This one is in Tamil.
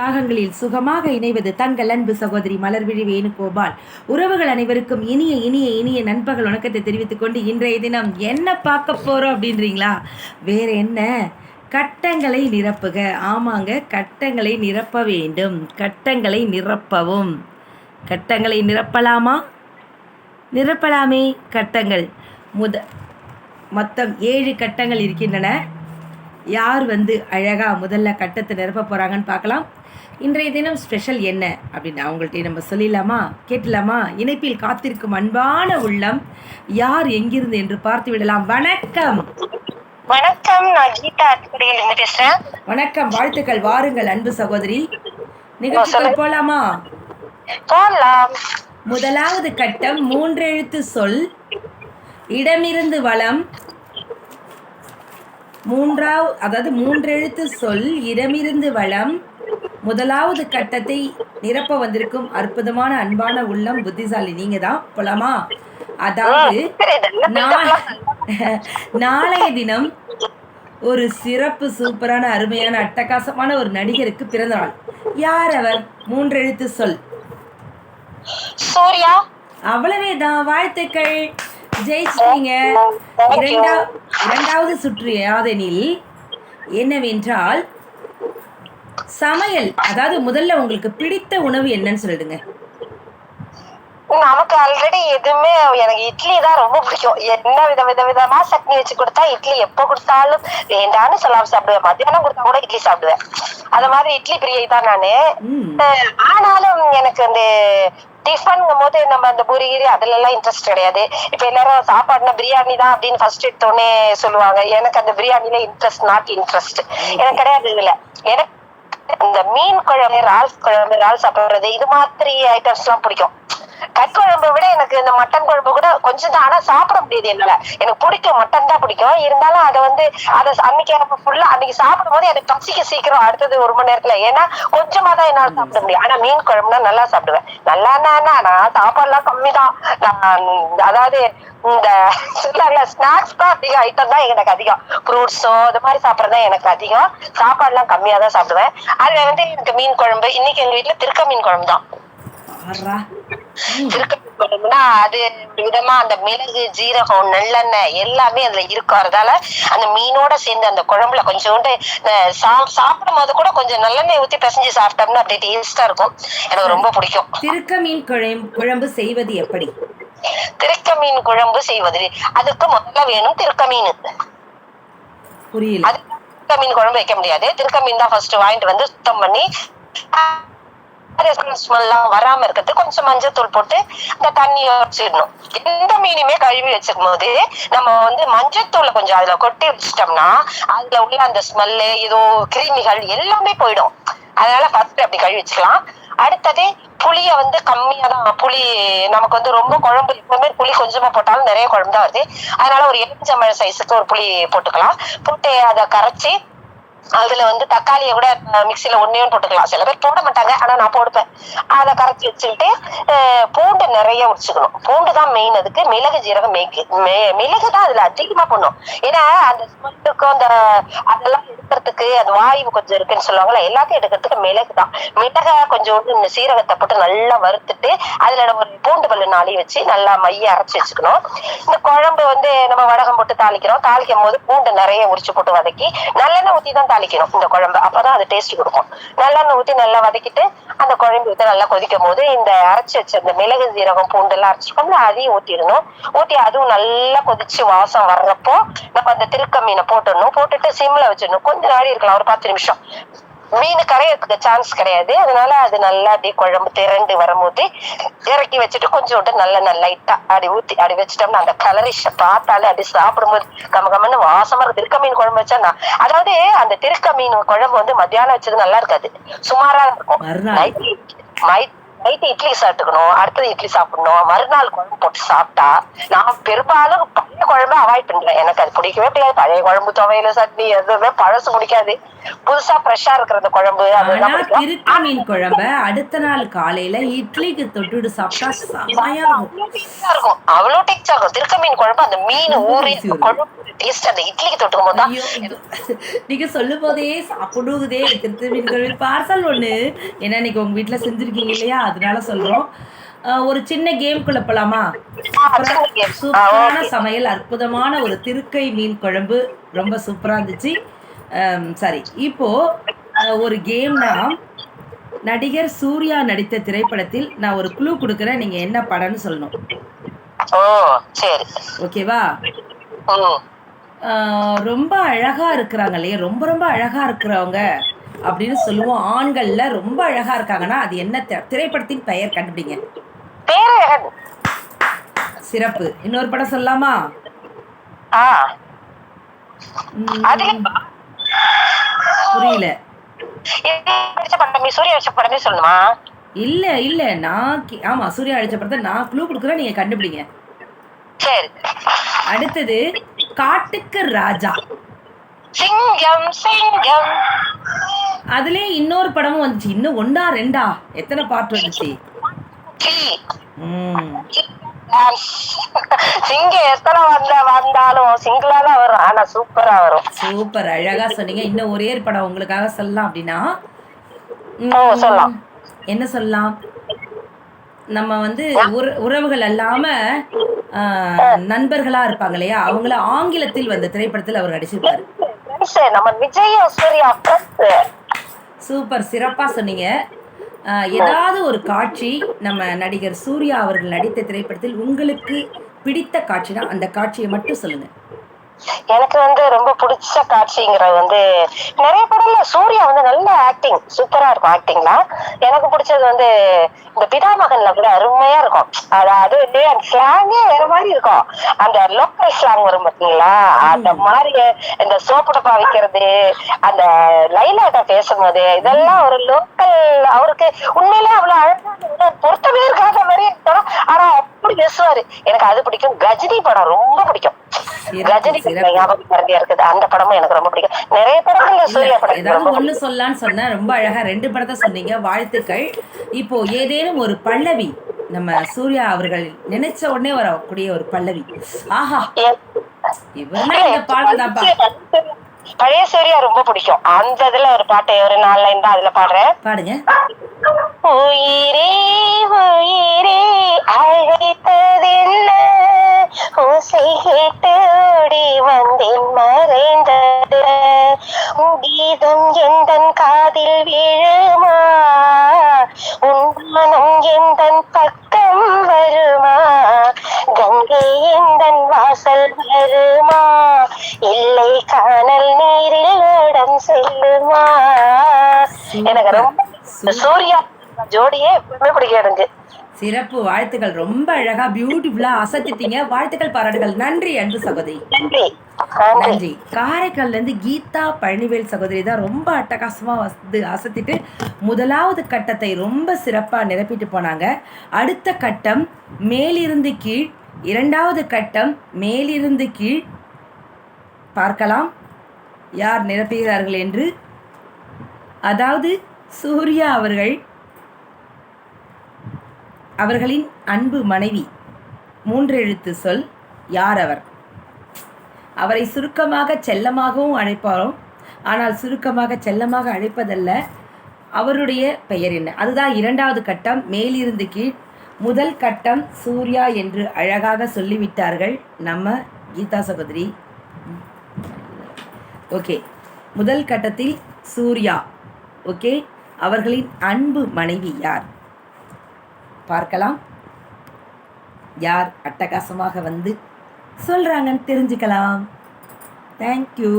ராகங்களில் சுகமாக இணைவது தங்கள் அன்பு சகோதரி மலர்விழி வேணுகோபால். உறவுகள் அனைவருக்கும் இனிய இனிய இனிய நண்பர்கள் வணக்கத்தை தெரிவித்துக் கொண்டு இன்றைய தினம் என்ன பார்க்க போறோம் அப்படின்றீங்களா? வேற என்ன? கட்டங்களை நிரப்புக. ஆமாங்க கட்டங்களை நிரப்ப வேண்டும். கட்டங்களை நிரப்பவும். கட்டங்களை நிரப்பலாமா? நிரப்பலாமே கட்டங்கள். முத மொத்தம் ஏழு கட்டங்கள் இருக்கின்றன. யார் வந்து அழகா முதல்ல கட்டத்தை நிரப்ப போறாங்கன்னு பார்க்கலாம். இன்றைய தினம் ஸ்பெஷல் என்ன அப்படின்னு அவங்கள்ட்ட நம்ம சொல்லிடலாமா? கேட்டலாமா? இணைப்பில் காத்திருக்கும் அன்பான உள்ளம் யார் எங்கிருந்து என்று பார்த்து விடலாம். வணக்கம். வணக்கம் நான் கீதா பேசுறேன். வணக்கம் வாழ்த்துக்கள் வாருங்கள் அன்பு சகோதரி. நிகழ்ச்சிக்குள் போலாமா? போலாம். முதலாவது கட்டம் மூன்றெழுத்து சொல் இடமிருந்து வளம் மூன்றாவது அதாவது மூன்றெழுத்து சொல் இடமிருந்து வளம் முதலாவது கட்டத்தை நிரப்ப வந்திருக்கும் அற்புதமான அன்பான உள்ளம் புத்திசாலி நீங்க தான் போலாமா? அதாவது நாளைய தினம் ஒரு சிறப்பு சூப்பரான அருமையான அட்டகாசமான ஒரு நடிகருக்கு பிறந்த நாள் யார் அவர்? மூன்றெழுத்து சொல். சூர்யா. அவ்வளவேதான். வாழ்த்துக்கள். ஜெயிச்சிட்டீங்க. இரண்டா இரண்டாவது சுற்று யாதெனில் என்னவென்றால் சமையல் அதாவது முதல்ல உங்களுக்கு பிடித்த உணவு என்னன்னு சொல்லிடுங்க. நமக்கு ஆல்ரெடி எதுவுமே எனக்கு இட்லி தான் ரொம்ப பிடிக்கும். என்ன வித வித விதமா சட்னி வச்சு கொடுத்தா இட்லி எப்ப கொடுத்தாலும் வேண்டான்னு சொல்லாம சாப்பிடுவேன். மத்தியானம் கொடுத்தா கூட இட்லி சாப்பிடுவேன். அந்த மாதிரி இட்லி பிரியை தான் நானு. ஆனாலும் எனக்கு இந்த டிஃபன்ங்கும் போது நம்ம அந்த பூரி கீரி அதுல எல்லாம் இன்ட்ரெஸ்ட் கிடையாது. இப்ப எல்லாரும் சாப்பாடுனா பிரியாணி தான் அப்படின்னு ஃபர்ஸ்ட் எடுத்தோடனே சொல்லுவாங்க. எனக்கு அந்த பிரியாணில இன்ட்ரெஸ்ட் நாட் இன்ட்ரெஸ்ட் எனக்கு கிடையாது இதுல. எனக்கு இந்த மீன் குழம்பு ரால்ஸ் குழம்பு இறால் சாப்பிடுறது இது மாதிரி ஐட்டம்ஸ் எல்லாம் பிடிக்கும். கற்குழம்பை விட எனக்கு இந்த மட்டன் குழம்பு கூட கொஞ்சம் தான். ஆனா சாப்பிட முடியுது என்னால. எனக்கு பிடிக்கும். மட்டன் தான் பிடிக்கும். இருந்தாலும் அதை வந்து அதை அன்னைக்கு ஃபுல்லா அன்னைக்கு சாப்பிடும் போது எனக்கு பசிக்க சீக்கிரம் அடுத்தது ஒரு மணி நேரத்துல. ஏன்னா கொஞ்சமா தான் என்னால சாப்பிட முடியும். ஆனா மீன் குழம்புனா நல்லா சாப்பிடுவேன். நல்லான்னா நான் சாப்பாடுலாம் கம்மி தான் அதாவது இந்த சொல்லுவாங்கல்ல ஸ்நாக்ஸ் தான் அதிகம் ஐட்டம் தான் எனக்கு அதிகம். ஃப்ரூட்ஸோ இந்த மாதிரி சாப்பிட்றது எனக்கு அதிகம். சாப்பாடுலாம் கம்மியா தான் சாப்பிடுவேன். அதுல வந்து எனக்கு மீன் குழம்பு இன்னைக்கு எங்க வீட்டுல திருக்க மீன் குழம்பு தான். ஆறா ம். திருக்க மீன் குழம்புனா அது விதமா அந்த மிளகு ஜீரகம் நல்லெண்ணெய் எல்லாமே அதுல இருக்கும். அதனால அந்த மீனோட சேர்ந்து அந்த குழம்புல கொஞ்சோண்டு சாப்பிடும் போது கூட கொஞ்சம் நல்லெண்ணெய் ஊத்தி பிசைஞ்சு சாப்பிட்டோம்னா அப்படியே டேஸ்டா இருக்கும். எனக்கு ரொம்ப பிடிக்கும். திருக்க மீன் குழம்பு செய்வது எப்படி? திருக்க மீன் குழம்பு செய்வது. அதுக்கு முதல்ல வேணும் திருக்க மீன் புரியல. அது திருக்க மீன் குழம்பு வைக்க முடியாது. திருக்க மீன் தான் ஃபர்ஸ்ட் வாங்கிட்டு வந்து சுத்தம் பண்ணி ஸ்மெல்லாம் வராம இருக்கிறது. கொஞ்சம் மஞ்சள் தூள் போட்டு இந்த தண்ணியை வச்சிடணும். எந்த மீனுமே கழுவி வச்சிருக்கும் போது நம்ம வந்து மஞ்சத்தூளை கொஞ்சம் அதுல கொட்டி வச்சிட்டோம்னா அதுல உள்ள அந்த ஸ்மெல்லு ஏதோ கிருமிகள் எல்லாமே போயிடும். அதனால ஃபர்ஸ்ட் அப்படி கழுவி வச்சுக்கலாம். அடுத்தது புளிய வந்து கம்மியா தான் புளி நமக்கு வந்து ரொம்ப குழம்பு எப்பவுமே புளி கொஞ்சமா போட்டாலும் நிறைய குழம்பு தான் வருது. அதனால ஒரு எலுமிச்சம்பழம் சைஸுக்கு ஒரு புளி போட்டுக்கலாம். போட்டு அதை கரைச்சி அதுல வந்து தக்காளியை கூட மிக்சியில ஒன்னையும் போட்டுக்கலாம். சில பேர் போட மாட்டாங்க ஆனா நான் போடுப்பேன். அதை கரைச்சி வச்சுக்கிட்டு பூண்டு நிறைய உரிச்சுக்கணும். பூண்டு தான் மெயின் அதுக்கு. மிளகு ஜீரகம் மேய்க்கு மிளகு தான் அதுல அதிகமா பண்ணும் ஏன்னா அந்த ஸ்மெல்லுக்கும் அந்த அதெல்லாம் எடுக்கிறதுக்கு அந்த வாயு கொஞ்சம் இருக்குன்னு சொல்லுவாங்கல்ல எல்லாத்தையும் எடுக்கிறதுக்கு மிளகு தான். மிளகை கொஞ்சோண்டு சீரகத்தை போட்டு நல்லா வறுத்துட்டு அதுல நம்ம ஒரு பூண்டு பல்லு நாளி வச்சு நல்லா மைய அரைச்சி வச்சுக்கணும். இந்த குழம்பு வந்து நம்ம வடகம் போட்டு தாளிக்கிறோம். தாளிக்கும் போது பூண்டு நிறைய உரிச்சு போட்டு வதக்கி நல்லெண்ணெய் ஊத்தி தான் தாளிக்கணும் இந்த குழம்பு. அப்பதான் அது டேஸ்ட் கொடுக்கும். நல்லெண்ணெய் ஊத்தி நல்லா வதக்கிட்டு அந்த குழம்பு ஊற்றி நல்லா கொதிக்கும் போது இந்த அரைச்சு வச்ச இந்த மிளகு ஜீரகம் பூண்டு எல்லாம் அரைச்சிருக்கோம்ல அதையும் ஊத்திடணும். ஊத்தி அதுவும் நல்லா கொதிச்சு வாசம் வர்றப்போ நம்ம அந்த திருக்க மீனை போட்டுடணும். போட்டுட்டு சிம்ல வச்சிடணும். கொஞ்ச நாளி இருக்கலாம் ஒரு பத்து நிமிஷம். மீன் கரையறதுக்கு சான்ஸ் கிடையாது. அதனால அது நல்லா அப்படியே குழம்பு திரண்டு வரும்போது இறக்கி வச்சுட்டு கொஞ்சோண்டு நல்ல நல்ல லைட்டா அப்படி ஊத்தி அப்படி வச்சுட்டோம்னா அந்த கலரிஷ பார்த்தாலே அப்படி சாப்பிடும்போது கம கமன்னு வாசமா இருக்கு. திருக்க மீன் குழம்பு வச்சா நான் அதாவது அந்த திருக்க மீன் குழம்பு வந்து மத்தியானம் வச்சது நல்லா இருக்காது. சுமாரா இருக்கும். நைட்டு இட்லி சாப்பிட்டுக்கணும். அடுத்தது இட்லி சாப்பிடணும். மறுநாள் குழம்பு போட்டு சாப்பிட்டா நான் பெரும்பாலும் பழைய குழம்பு அவாய்ட் பண்றேன். எனக்கு அது பிடிக்கவே பிடிக்காது. பழைய குழம்பு துவையில சட்னி எதுவுமே பழசு பிடிக்காது. புதுசா ஃப்ரெஷ்ஷா இருக்கிற அந்த குழம்பு திருக்க மீன் குழம்ப அடுத்த நாள் காலையில இட்லிக்கு தொட்டுட்டு சாப்பிட்டா செமையா இருக்கும். அவ்வளவு டேஸ்டா இருக்கும். திருக்க மீன் குழம்பு அந்த மீன் ஊறி. குழம்பு டேஸ்ட் அந்த இட்லிக்கு தொட்டுக்கும் போது நீங்க சொல்லும் போதே சாப்பிடுகுதே திருத்த மீன் குழம்பு. பார்சல் ஒண்ணு. ஏன்னா இன்னைக்கு உங்க வீட்ல செஞ்சிருக்கீங்க இல்லையா? அதனால சொல்றோம். ஒரு சின்ன கேம்குள்ள போலாமா? சின்ன game. ஆ, சூப்பரான. சமையல் அற்புதமான ஒரு திருக்கை மீன் குழம்பு. ரொம்ப சூப்பரா இருந்துச்சு. சரி இப்போ அஹ், ஒரு கேம்னா நடிகர் சூர்யா நடித்த திரைப்படத்தில் நான் ஒரு குழு கொடுக்குறேன். நீங்க என்ன படம்னு சொல்லணும். ஓகேவா ஆஹ் ரொம்ப அழகா இருக்கிறாங்க இல்லையா? ரொம்ப ரொம்ப அழகா இருக்கிறவங்க அப்படின்னு சொல்லுவோம். ஆண்கள்ல ரொம்ப அழகா இருக்காங்கன்னா அது என்ன திரைப்படத்தின் பெயர் கண்டுபிடிங்க. சிறப்பு. இன்னொரு படம் சொல்லலாமா? புரியல. இல்ல இல்ல. நான் ஆமா சூர்யா அடிச்ச படத்தை நான் க்ளூ கொடுக்குறேன் நீங்க கண்டுபிடிங்க. சரி. அடுத்தது காட்டுக்கு ராஜா. சிங்கம் சிங்கம். அதுலயே இன்னொரு படமும் வந்துச்சு. இன்னும் ஒண்டா ரெண்டா? எத்தனை பார்ட் வந்துச்சு? சி ம் சிங்கம் எத்தனை வந்த வந்தாலும் சிங்கிளா தான் வரும். ஆனா சூப்பரா வரும். சூப்பர் அழகா சொன்னீங்க. இன்னும் ஒரே ஒரு படம் உங்களுக்காக சொல்லலாம் அப்படின்னா. சொல்லலாம். என்ன சொல்லலாம்? நம்ம வந்து உற- உறவுகள் அல்லாம நண்பர்களா இருப்பாங்க இல்லையா? அவங்கள ஆங்கிலத்தில் வந்த திரைப்படத்தில் அவர் நடிச்சிருப்பாரு. Friends, நம்ம விஜய். சூப்பர் சிறப்பா சொன்னீங்க. ஏதாவது ஒரு காட்சி நம்ம நடிகர் சூர்யா அவர்கள் நடித்த திரைப்படத்தில் உங்களுக்கு பிடித்த காட்சினா அந்த காட்சியை மட்டும் சொல்லுங்க. எனக்கு வந்து ரொம்ப பிடிச்ச காட்சிங்கிறது வந்து நிறைய படம்ல சூர்யா வந்து நல்ல ஆக்டிங் சூப்பரா இருக்கும் ஆக்டிங்லாம் எனக்கு பிடிச்சது வந்து இந்த பிதாமகன்ல கூட அருமையா இருக்கும். அதாவது அந்த ஸ்லாங்கே வேற மாதிரி இருக்கும். அந்த லோக்கல் ஸ்லாங் வரும் பாத்தீங்களா? அந்த மாதிரி இந்த சோப்பு டப்பா வைக்கிறது அந்த லைலாட்ட பேசும்போது இதெல்லாம் ஒரு லோக்கல் அவருக்கு உண்மையிலே அவ்வளவு அழகான பொருத்தமே இருக்காத மாதிரி ஆனா அப்படி பேசுவாரு? எனக்கு அது பிடிக்கும். கஜினி படம் ரொம்ப பிடிக்கும். சிறப்பு, ரஜினி சிறப்பு. ஞாபகம் மறதியா இருக்குது அந்த படமும் எனக்கு ரொம்ப பிடிக்கும். நிறைய படங்கள்ல சூர்யா படம். எனக்கு ஏதாவது ரொம்ப ஒண்ணு சொல்லலாம்னு சொன்னேன் ரொம்ப அழகா ரெண்டு படத்தை சொன்னீங்க. வாழ்த்துக்கள். இப்போ ஏதேனும் ஒரு பல்லவி நம்ம சூர்யா அவர்கள் நினைச்ச உடனே வரக்கூடிய ஒரு பல்லவி. ஆஹா. இவர்னா இந்த பழைய சூர்யா ரொம்ப பிடிக்கும். அந்த இதுல ஒரு பாட்டு ஒரு நாலு லைன் தான் அதுல பாடுறேன். பாடுங்க. உயிரே உயிரே ஓசை கேட்டு ஓடி வந்தேன் மறைந்தது. கீதம் எந்தன் காதில் விழுமா? உன் மனம் எந்தன் பக்கம் வருமா? கங்கை எந்தன் வாசல் வருமா? இல்லை காணல் நீரில் ஓடம் செல்லுமா? எனக்கு ரொம்ப சூர்யா ஜோடியே எப்பவுமே பிடிக்கும் எனக்கு சிறப்பு. வாழ்த்துக்கள். ரொம்ப அழகா பியூட்டிஃபுல்லா அசத்திட்டீங்க. வாழ்த்துக்கள் பாராட்டுகள் நன்றி அன்பு சகோதரி. நன்றி. நன்றி. நன்றி காரைக்கால்ல இருந்து கீதா பழனிவேல் சகோதரி தான் ரொம்ப அட்டகாசமா வந்து அசத்திட்டு முதலாவது கட்டத்தை ரொம்ப சிறப்பா நிரப்பிட்டு போனாங்க. அடுத்த கட்டம் மேலிருந்து கீழ் இரண்டாவது கட்டம் மேலிருந்து கீழ் பார்க்கலாம். யார் நிரப்புகிறார்கள் என்று? அதாவது சூர்யா அவர்கள் அவர்களின் அன்பு மனைவி. மூன்றெழுத்து சொல் யார் அவர் அவரை சுருக்கமாக செல்லமாகவும் அழைப்பாரோ? ஆனால் சுருக்கமாக செல்லமாக அழைப்பதல்ல அவருடைய பெயர் என்ன? அதுதான் இரண்டாவது கட்டம் மேலிருந்து கீழ். முதல் கட்டம் சூர்யா என்று அழகாக சொல்லிவிட்டார்கள் நம்ம கீதா சகோதரி. ஓகே. முதல் கட்டத்தில் சூர்யா. ஓகே. அவர்களின் அன்பு மனைவி யார்? பார்க்கலாம். யார் அட்டகாசமாக வந்து சொல்கிறாங்கன்னு தெரிஞ்சுக்கலாம். தேங்க்யூ